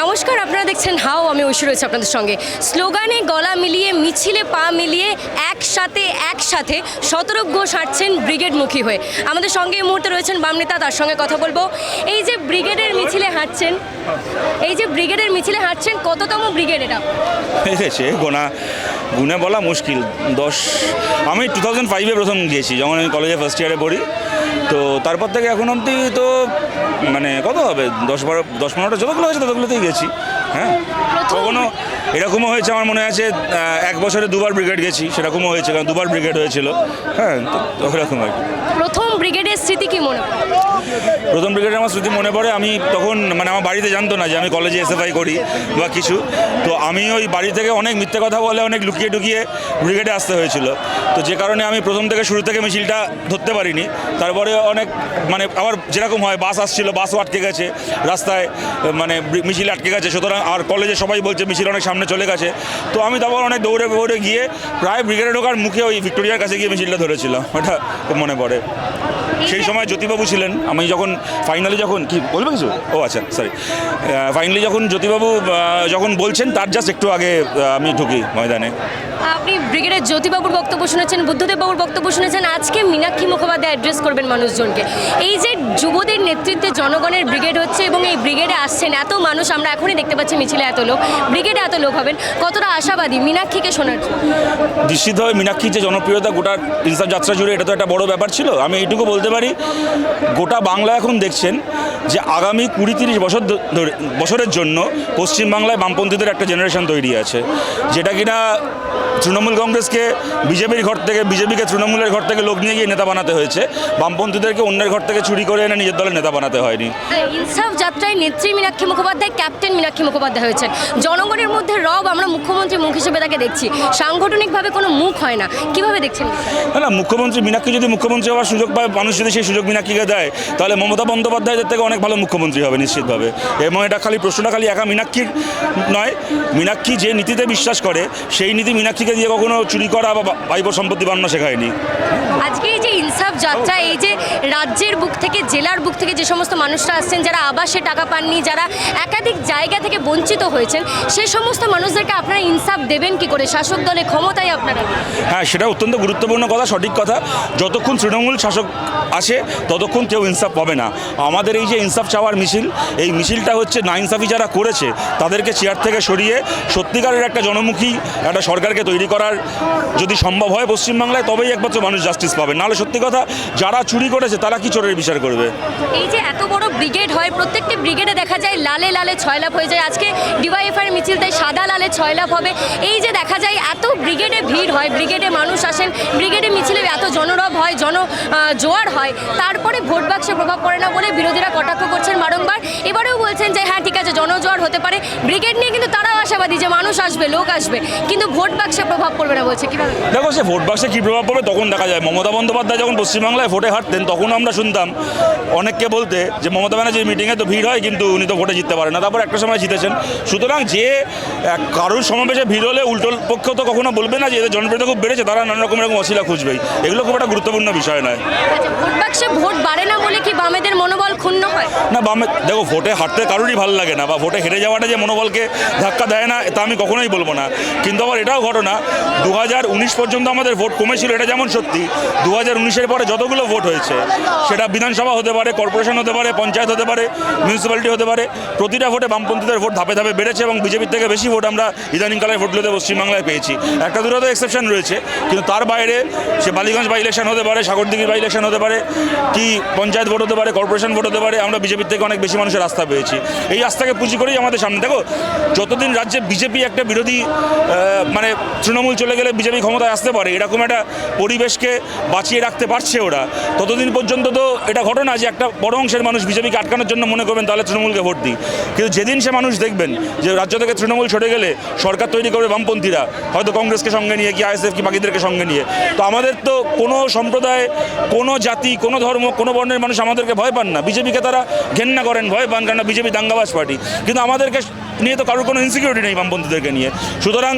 নমস্কার, আপনারা দেখছেন হাও, আমি ঐশ্বর রয়েছে আপনাদের সঙ্গে। স্লোগানে গলা মিলিয়ে, মিছিলে পা মিলিয়ে একসাথে একসাথে শতরূপ ঘোষ হাঁটছেন ব্রিগেডমুখী হয়ে। আমাদের সঙ্গে এই মুহূর্তে রয়েছেন বাম নেতা তার সঙ্গে কথা বলব। এই যে ব্রিগেডের মিছিলে হাঁটছেন, এই যে ব্রিগেডের মিছিলে হাঁটছেন, কততম ব্রিগেড এটা? গোনা গুনে বলা মুশকিল। দশ আমি টু থাউজেন্ড ফাইভে প্রথম গিয়েছি যখন আমি কলেজে ফার্স্ট ইয়ারে পড়ি। তো তারপর থেকে এখন অবধি তো মানে কত হবে? দশ বারো দশ পনেরোটা যতগুলো আছে ততগুলোতেই গেছি হ্যাঁ? কখনো এরকমও হয়েছে আমার মনে আছে এক বছরে দুবার ব্রিগেড গেছি সেরকমও হয়েছে কারণ দুবার ব্রিগেড হয়েছিল। হ্যাঁ তো এরকম আর কি। প্রথম ব্রিগেডের স্মৃতি কি মনে প্রথম ব্রিগেডে আমার স্মৃতি মনে পড়ে আমি তখন মানে আমার বাড়িতে জানতো না যে আমি কলেজে এসএফআই করি বা কিছু। তো আমি ওই বাড়ি থেকে অনেক মিথ্যে কথা বলে অনেক লুকিয়ে টুকিয়ে ব্রিগেডে আসতে হয়েছিল। তো যে কারণে আমি প্রথম থেকে শুরু থেকে মিছিলটা ধরতে পারিনি। তারপরে অনেক মানে আবার যেরকম হয় বাস আসছিল বাসও আটকে গেছে রাস্তায় মানে মিছিল আটকে গেছে সুতরাং আর কলেজে সবাই বলছে মিছিল অনেক সামনে চলে গেছে। তো আমি তারপর অনেক দৌড়ে দৌড়ে গিয়ে প্রায় ব্রিগেডে ঢোকার মুখে ওই ভিক্টোরিয়ার কাছে গিয়ে মিছিলটা ধরেছিলাম। খুব মনে পড়ে। সেই সময় জ্যোতিবাবু ছিলেন। আমি যখন ফাইনালি যখন কি বলবে কিছু? ও আচ্ছা সরি ফাইনালি যখন জ্যোতিবাবু যখন বলছেন, তার জাস্ট একটু আগে আমি ঢুকি ময়দানে। আপনি ব্রিগেডের জ্যোতিবাবুর বক্তব্য শুনেছেন বুদ্ধদেব বাবুর বক্তব্য শুনেছেন। আজকে মীনাক্ষী মুখোপাধ্যায় অ্যাড্রেস করবেন মানুষজনকে। এই যে যুবদের নেতৃত্বে জনগণের ব্রিগেড হচ্ছে এবং এই ব্রিগেডে আসছেন, এত মানুষ আমরা এখনই দেখতে পাচ্ছি মিছিলে এত লোক। ব্রিগেডে এত লোক হবেন। কতটা আশাবাদী মীনাক্ষীকে শোনার নিশ্চিত নিশ্চিতভাবে মীনাক্ষীর যে জনপ্রিয়তা, গোটা ইনসাফ যাত্রা জুড়ে এটা তো একটা বড় ব্যাপার ছিল। আমি এইটুকু বলতে পারি, গোটা বাংলা এখন দেখছেন যে আগামী কুড়ি তিরিশ বছর বছরের জন্য পশ্চিমবাংলায় বামপন্থীদের একটা জেনারেশন তৈরি আছে। যেটা কিনা তৃণমূল কংগ্রেসকে বিজেপির ঘর থেকে বিজেপিকে তৃণমূলের ঘর থেকে লোক নিয়ে গিয়ে নেতা বানাতে হয়েছে। বামপন্থীদেরকে অন্যের ঘর থেকে চুরি করে এনে নিজের দলের নেতা বানাতে হয়নি। ইনসাফ যাত্রায় নেত্রী মীনাক্ষী মুখোপাধ্যায় ক্যাপ্টেন মীনাক্ষী মুখোপাধ্যায় হয়েছেন। জনগণের মধ্যে রব আমরা মুখ্যমন্ত্রী মুখ হিসেবে তাকে দেখছি। সাংগঠনিকভাবে কোনো মুখ হয় না। কীভাবে দেখছেন না না মুখ্যমন্ত্রী মীনাক্ষী যদি মুখ্যমন্ত্রী হওয়ার সুযোগ পায় মানুষ যদি সেই সুযোগ মীনাক্ষীকে দেয় তাহলে মমতা বন্দ্যোপাধ্যায়দের থেকে অনেক ভালো মুখ্যমন্ত্রী হবে নিশ্চিতভাবে। এবং এটা খালি প্রশ্নটা খালি একা মীনাক্ষীর নয়। মীনাক্ষী যে নীতিতে বিশ্বাস করে সেই নীতি মীনাক্ষীকে দিয়ে কখনো চুরি করা বা বাইব সম্পত্তি বানানো শেখায়নি। আজকে এই যে ইনসাফ যাত্রা এই যে রাজ্যের বুক থেকে জেলার বুক থেকে যে সমস্ত মানুষরা আসছেন যারা আবাসে টাকা পাননি যারা একাধিক জায়গা থেকে বঞ্চিত হয়েছেন সেই সমস্ত মানুষদেরকে আপনারা ইনসাফ দেবেন কি করে? শাসক দলে ক্ষমতায় আপনারা? হ্যাঁ সেটা অত্যন্ত গুরুত্বপূর্ণ কথা সঠিক কথা। যতক্ষণ তৃণমূল শাসক আসে ততক্ষণ কেউ ইনসাফ পাবে না। আমাদের এই যে ইনসাফ চাওয়ার মিছিল এই মিছিলটা হচ্ছে না ইনসাফি যারা করেছে তাদেরকে চেয়ার থেকে সরিয়ে সত্যিকারের একটা জনমুখী একটা সরকারকে তৈরি করার যদি সম্ভব হয় পশ্চিমবাংলায়, তবেই একমাত্র মানুষ জাস্টিস পাবে। নাহলে সত্যি কথা, যারা চুরি করেছে, তারা কি চোরের বিচার করবে? এই যে এত বড় ব্রিগেড হয়, প্রত্যেকটি ব্রিগেডে দেখা যায় লালে লালে ছয় লাভ হয়ে যায়। আজকে ডিওয়াইএফআই মিছিল তাই সাদা লালে ছয় লাভ হবে। এই যে দেখা যায়, এত ব্রিগেডে ভিড় হয় ব্রিগেডে মানুষ আসেন ব্রিগেডে হয় জন জোয়ার হয়। তারপরে ভোট বাক্সে প্রভাব পড়ে না বলে বিরোধীরা কটাক্ষ করছেন বারংবার। এবারেও বলছেন যে হ্যাঁ ঠিক আছে, জনজোয়ার হতে পারে। ব্রিগেড নিয়ে কিন্তু তারাও আশাবাদী যে, মানুষ আসবে, লোক আসবে। কিন্তু ভোট বাক্সে প্রভাব পড়বে না বলছে। কীভাবে দেখো, সে ভোট বাক্সে কী প্রভাব পড়বে তখন দেখা যায়। মমতা বন্দ্যোপাধ্যায় যখন পশ্চিমবাংলায় ভোটে হারতেন, তখন আমরা শুনতাম, অনেককে বলতে যে, মমতা ব্যানার্জির মিটিংয়ে তো ভিড় হয়, কিন্তু উনি তো ভোটে জিততে পারেন না। তারপর একটা সময় জিতেছেন। সুতরাং যে কারোর সমাবেশে ভিড় হলে উল্টো পক্ষ তো কখনো বলবে না যে, এদের জনপ্রিয়তা খুব বেড়েছে, তারা নানা রকম এরকম অশিলা খুঁজবেই। এগুলো খুব একটা গুরুত্বপূর্ণ বিষয় নয়। আচ্ছা, ভোট বাক্সে ভোট বাড়ে না বলে কি বামেদের মনোবল ক্ষুণ্ণ হয়? না বামে দেখো ভোটে হারতে কারোরই ভালো লাগে না বা ভোটে হেরে যাওয়াটা যে মনোবলকে ধাক্কা দেয় না তা আমি কখনোই বলব না। কিন্তু আবার এটাও ঘটনা দু হাজার উনিশ পর্যন্ত আমাদের ভোট কমেছিল এটা যেমন সত্যি দু হাজার পরে যতগুলো ভোট হয়েছে সেটা বিধানসভা হতে পারে কর্পোরেশন হতে পারে পঞ্চায়েত হতে পারে মিউনিসিপ্যালিটি হতে পারে প্রতিটা ভোটে বামপন্থীদের ভোট ধাপে ধাপে বেড়েছে এবং বিজেপির থেকে বেশি ভোট আমরা ইদানিংকালের ভোটগুলোতে পশ্চিমবাংলায় পেয়েছি। একটা দুটো তো এক্সেপশন রয়েছে কিন্তু তার বাইরে সে বালিগঞ্জ বা ইলেকশন হতে পারে সাগরদিঘির বাই ইলেকশন হতে পারে, কি পঞ্চায়েত ভোট হতে পারে কর্পোরেশন ভোট হতে পারে, আমরা বিজেপির থেকে অনেক বেশি মানুষের আস্থা পেয়েছি। এই আস্থাকে পুঁজি করেই আমাদের সামনে, দেখো, যতদিন রাজ্যে বিজেপি একটা বিরোধী মানে তৃণমূল চলে গেলে বিজেপি ক্ষমতায় আসতে পারে, এরকম একটা পরিবেশকে বাঁচিয়ে রাখতে পারছে ওরা। ততদিন পর্যন্ত তো এটা ঘটনা যে একটা বড় অংশের মানুষ বিজেপিকে আটকানোর জন্য মনে করবেন, তাহলে তৃণমূলকে ভোট দিই। কিন্তু যেদিন সে মানুষ দেখবেন যে রাজ্য থেকে তৃণমূল সরে গেলে সরকার তৈরি করবে বামপন্থীরা, হয়তো কংগ্রেসকে সঙ্গে নিয়ে, কি আইএসএফ, কি বাকিদেরকে সঙ্গে নিয়ে, তো আমাদের তো কোনো সম্প্রদায় কোনো জাতি, কোনো ধর্ম, কোনো বর্ণের মানুষ আমাদেরকে ভয় পান না। বিজেপিকে তারা ঘেন্না করেন, ভয় পান কেন বিজেপি দাঙ্গাবাজ পার্টি। কিন্তু আমাদেরকে নিয়ে তো কারোর কোনো ইনসিকিউরিটি নেই বামপন্থীদেরকে নিয়ে। সুতরাং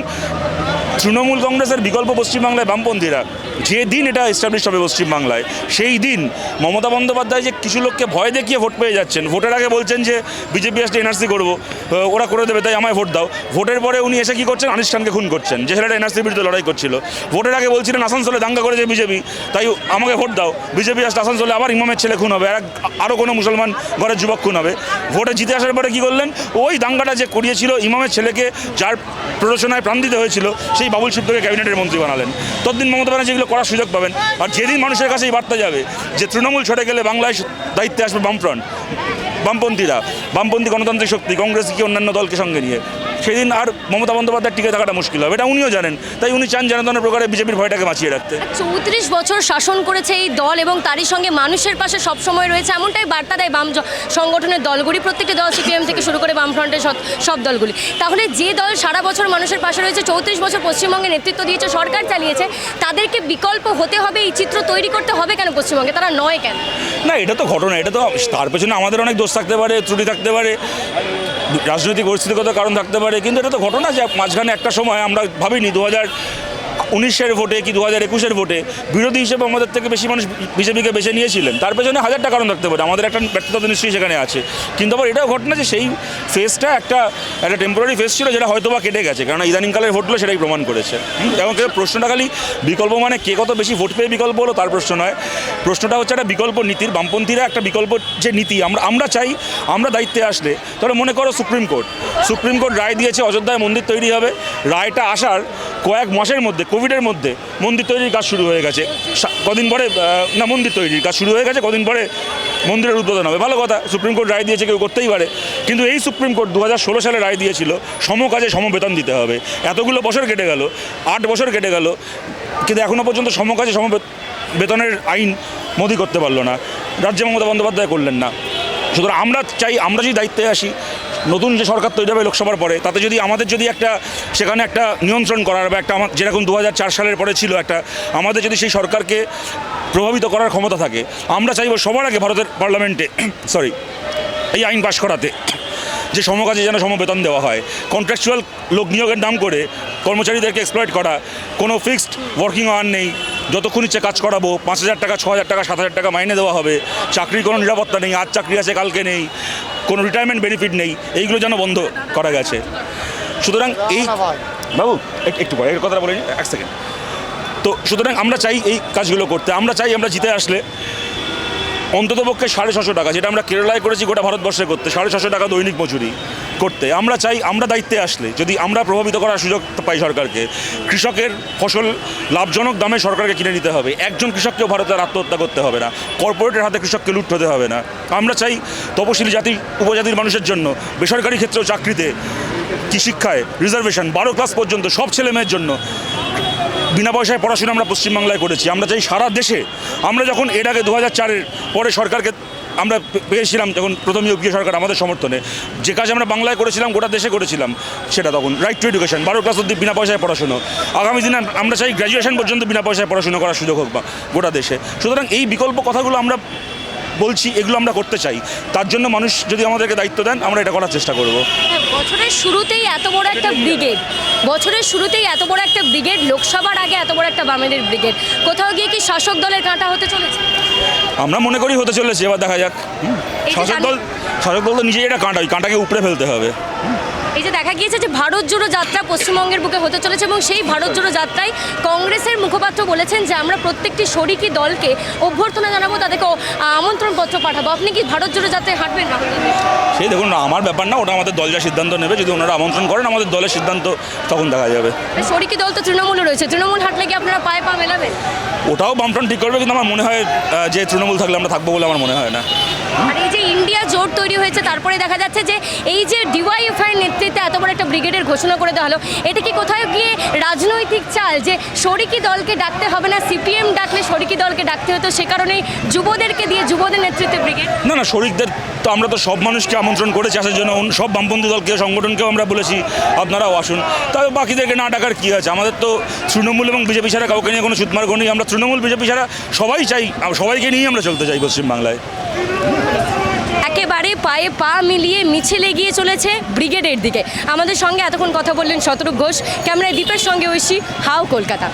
তৃণমূল কংগ্রেসের বিকল্প পশ্চিমবাংলায় বামপন্থীরা যে দিন এটা এস্টাবলিশ হবে পশ্চিমবাংলায়, সেই দিন মমতা বন্দ্যোপাধ্যায় যে কিছু লোককে ভয় দেখিয়ে ভোট পেয়ে যাচ্ছেন, ভোটের আগে বলছেন যে বিজেপি আসলে এনআরসি করব ওরা করে দেবে, তাই আমায় ভোট দাও। ভোটের পরে উনি এসে কি করছেন? আনিস খানকে খুন করছেন, যে ছেলেটা এনআরসির বিরুদ্ধে লড়াই করছিল। ভোটের আগে বলছিলেন, আসানসোলে দাঙ্গা করেছে বিজেপি, তাই আমাকে ভোট দাও। বিজেপি আসলে আসানসোলে আবার ইমামের ছেলে খুন হবে, আর আরও কোনো মুসলমান ঘরের যুবক খুন হবে। ভোটে জিতে আসার পরে কী করলেন? ওই দাঙ্গাটা যে করিয়েছিল ইমামের ছেলেকে, যার প্ররোচনায় প্রাণ দিতে হয়েছিল, সেই বাবুল শিবকে ক্যাবিনেটের মন্ত্রী বানালেন। ততদিন মমতা ব্যানার্জি এগুলো করার সুযোগ পাবেন। আর যেদিন মানুষের কাছে এই বার্তা যাবে যে তৃণমূল ছড়ে গেলে বাংলায় দায়িত্বে আসবে বামফ্রন্ট, বামপন্থীরা, বামপন্থী গণতান্ত্রিক শক্তি, কংগ্রেস কি অন্যান্য দলকে সঙ্গে নিয়ে? সেদিন আর মমতা বন্দ্যোপাধ্যায় টিকে থাকাটা মুশকিল হবে। এটা উনিও জানেন। তাই উনি চান ধরনের প্রকারে বিজেপির ভয়টাকে বাঁচিয়ে রাখতে। চৌত্রিশ বছর শাসন করেছে এই দল এবং তারই সঙ্গে মানুষের পাশে সবসময় রয়েছে এমনটাই বার্তা দেয় বাম সংগঠনের দলগুলি। প্রত্যেকটি দল সিপিএম থেকে শুরু করে বামফ্রন্টের সব দলগুলি। তাহলে যে দল সারা বছর মানুষের পাশে রয়েছে চৌত্রিশ বছর পশ্চিমবঙ্গে নেতৃত্ব দিয়েছে সরকার চালিয়েছে তাদেরকে বিকল্প হতে হবে এই চিত্র তৈরি করতে হবে কেন পশ্চিমবঙ্গে? তারা নয় কেন? না এটা তো ঘটনা এটা তো তার পেছনে আমাদের অনেক দোষ থাকতে পারে ত্রুটি থাকতে পারে। রাজনৈতিক পরিস্থিতিগত কারণ থাকতে পারে, কিন্তু এটা তো ঘটনা, যে মাঝখানে একটা সময় আমরা ভাবিনি, দু হাজার উনিশের ভোটে কি দু হাজার একুশের ভোটে বিরোধী হিসেবে আমাদের থেকে বেশি মানুষ বিজেপিকে বেছে নিয়েছিলেন। তার পেছনে হাজারটা কারণ থাকতে পারে, আমাদের একটা ব্যর্থতা নিশ্চয়ই সেখানে আছে। কিন্তু আবার এটাও ঘটনা যে সেই ফেসটা একটা একটা টেম্পোরারি ফেস ছিল যেটা হয়তো বা কেটে গেছে কারণ ইদানিংকালের ভোটগুলো সেটাই প্রমাণ করেছে। এবং প্রশ্নটা খালি বিকল্প মানে কে কত বেশি ভোট পেয়ে বিকল্প হলো তার প্রশ্ন নয়। প্রশ্নটা হচ্ছে একটা বিকল্প নীতির, বামপন্থীরা একটা বিকল্প যে নীতি, আমরা আমরা চাই, আমরা দায়িত্বে আসলে। তাহলে মনে করো সুপ্রিম কোর্ট সুপ্রিম কোর্ট রায় দিয়েছে, অযোধ্যায় মন্দির তৈরি হবে। রায়টা আসার কয়েক মাসের মধ্যে কোভিডের মধ্যে মন্দির তৈরির কাজ শুরু হয়ে গেছে। কদিন পরে না, মন্দির তৈরির কাজ শুরু হয়ে গেছে, কদিন পরে মন্দিরের উদ্বোধন হবে। ভালো কথা, সুপ্রিম কোর্ট রায় দিয়েছে, কেউ করতেই পারে। কিন্তু এই সুপ্রিম কোর্ট দু হাজার ষোলো সালে রায় দিয়েছিল সম কাজে সম বেতন দিতে হবে। এতগুলো বছর কেটে গেল, আট বছর কেটে গেল, কিন্তু এখনও পর্যন্ত সম কাজে সম বেতনের আইন মোদি করতে পারল না। রাজ্য মমতা বন্দ্যোপাধ্যায় করলেন না। সুতরাং আমরা চাই, আমরা যদি দায়িত্বে আসি নতুন যে সরকার তৈরি হবে লোকসভার পরে, তাতে যদি আমাদের যদি একটা, সেখানে একটা নিয়ন্ত্রণ করার বা একটা আমার যেরকম দু সালের পরে ছিল একটা, আমাদের যদি সেই সরকারকে প্রভাবিত করার ক্ষমতা থাকে, আমরা চাইব সবার আগে ভারতের পার্লামেন্টে সরি এই আইন পাশ করাতে, যে সমকাজে যেন সমবেতন দেওয়া হয়। কন্ট্রাকচুয়াল লোক নিয়োগের নাম করে কর্মচারীদেরকে এক্সপ্লয়েট করা, কোনো ফিক্সড ওয়ার্কিং আওয়ার নেই, যতক্ষণ ইচ্ছে কাজ করাবো, পাঁচ হাজার টাকা, ছ হাজার টাকা, সাত হাজার টাকা মাইনে দেওয়া হবে, চাকরির কোনো নিরাপত্তা নেই, আজ চাকরি আছে, কালকে নেই কোনো রিটায়ারমেন্ট বেনিফিট নেই। এইগুলো যেন বন্ধ করা গেছে। সুতরাং এই বাবু একটু পরে, এর কথাটা বলে এক সেকেন্ড তো সুতরাং আমরা চাই এই কাজগুলো করতে। আমরা চাই আমরা জিতে আসলে। অন্ততপক্ষে সাড়ে ছশো টাকা, যেটা আমরা কেরালায় করেছি গোটা ভারতবর্ষে করতে, সাড়ে ছশো টাকা দৈনিক মজুরি করতে। আমরা চাই, আমরা দায়িত্বে আসলে, যদি আমরা প্রভাবিত করার সুযোগ পাই সরকারকে, কৃষকের ফসল লাভজনক দামে সরকারকে কিনে নিতে হবে। একজন কৃষককেও ভারতে আর আত্মহত্যা করতে হবে না। কর্পোরেটের হাতে কৃষককে লুট হতে হবে না। আমরা চাই, তপশিলি জাতি উপজাতির মানুষের জন্য, বেসরকারি ক্ষেত্রেও চাকরিতে কি শিক্ষায়, রিজার্ভেশন, বারো ক্লাস পর্যন্ত সব ছেলে মেয়ের জন্য বিনা পয়সায় পড়াশোনা আমরা পশ্চিমবাংলায় করেছি। আমরা চাই সারা দেশে, আমরা যখন এর আগে দু হাজার চারের পরে সরকারকে আমরা পেয়েছিলাম, যখন প্রথম ইউপিএ সরকার আমাদের সমর্থনে, যে কাজ আমরা বাংলায় করেছিলাম, গোটা দেশে করেছিলাম, সেটা তখন রাইট টু এডুকেশন বারো ক্লাস অব্দি বিনা পয়সায় পড়াশুনো। আগামী দিনে আমরা চাই গ্র্যাজুয়েশন পর্যন্ত বিনা পয়সায় পড়াশুনো করার সুযোগ হোক বা গোটা দেশে। সুতরাং এই বিকল্প কথাগুলো আমরা বলছি এগুলো আমরা করতে চাই। তার জন্য মানুষ যদি আমাদেরকে দায়িত্ব দেন আমরা এটা করার চেষ্টা করব। হ্যাঁ, বছরের শুরুতেই এত বড় একটা ব্রিগেড। বছরের শুরুতেই এত বড় একটা ব্রিগেড লোকসভার আগে এত বড় একটা বামেদের ব্রিগেড। কোথাও গিয়ে কি শাসক দলের কাঁটা হতে চলেছে? আমরা মনে করি হতে চলেছে এবার দেখা যাক। শাসক দল শাসক দল তো নিজেই এটা কাঁটা ওই কাঁটাকে উপড়ে ফেলতে হবে। এই যে দেখা গিয়েছে যে ভারত জোড়ো যাত্রা পশ্চিমবঙ্গের বুকে হতে চলেছে এবং সেই ভারত জোড়ো যাত্রায় কংগ্রেসের মুখপাত্র বলেছেন যে আমরা প্রত্যেকটি শরিকি দলকে অভ্যর্থনা জানাব তাদেরকে আমন্ত্রণ পত্র পাঠাবো। আপনি কি ভারত জোড়ো যাত্রায় হাঁটবেন রাহুল গান্ধী সেই দেখুন না আমার ব্যাপার না ওটা আমাদের দল যা সিদ্ধান্ত নেবে যদি ওনারা আমন্ত্রণ করেন আমাদের দলের সিদ্ধান্ত তখন দেখা যাবে। শরিকি দল তো তৃণমূলে রয়েছে তৃণমূল হাঁটলে কি আপনারা পায়ে পা মেলাবেন? ওটাও বামফ্রন্ট ঠিক করবে কিন্তু আমার মনে হয় যে তৃণমূল থাকলে আমরা থাকব বলে আমার মনে হয় না। আর এই যে ইন্ডিয়া জোট তৈরি হয়েছে, তারপরে দেখা যাচ্ছে যে এই যে ডিওয়াইএফআই নেতৃত্বে এত বড় একটা ব্রিগেডের ঘোষণা করে দেওয়া হলো, এটা কি কোথাও গিয়ে রাজনৈতিক চাল যে শরিকি দলকে ডাকতে হবে না, সিপিএম ডাকলে শরিকি দলকে ডাকতে হতো, সে কারণেই যুবদেরকে দিয়ে যুবদের নেতৃত্বে ব্রিগেড? না না, শরিকদের তো আমরা তো সব মানুষকে আমন্ত্রণ করেছি, আসার জন্য সব বামপন্থী দলকে সংগঠনকেও আমরা বলেছি, আপনারাও আসুন। তবে বাকিদেরকে না ডাকার কী আছে? আমাদের তো তৃণমূল এবং বিজেপি ছাড়া কাউকে নিয়ে কোনো সুতমার্গ নেই, আমরা তৃণমূল, বিজেপি ছাড়া সবাই চাই, সবাইকে নিয়েই আমরা চলতে চাই পশ্চিমবাংলায়। একেবারে পায়ে পা মিলিয়ে মিছিল এগিয়ে চলেছে ব্রিগেডের দিকে। আমাদের সঙ্গে এতক্ষণ কথা বললেন শতরূপ ঘোষ, ক্যামেরায় দীপের সঙ্গে ঐশী, হাও কলকাতা।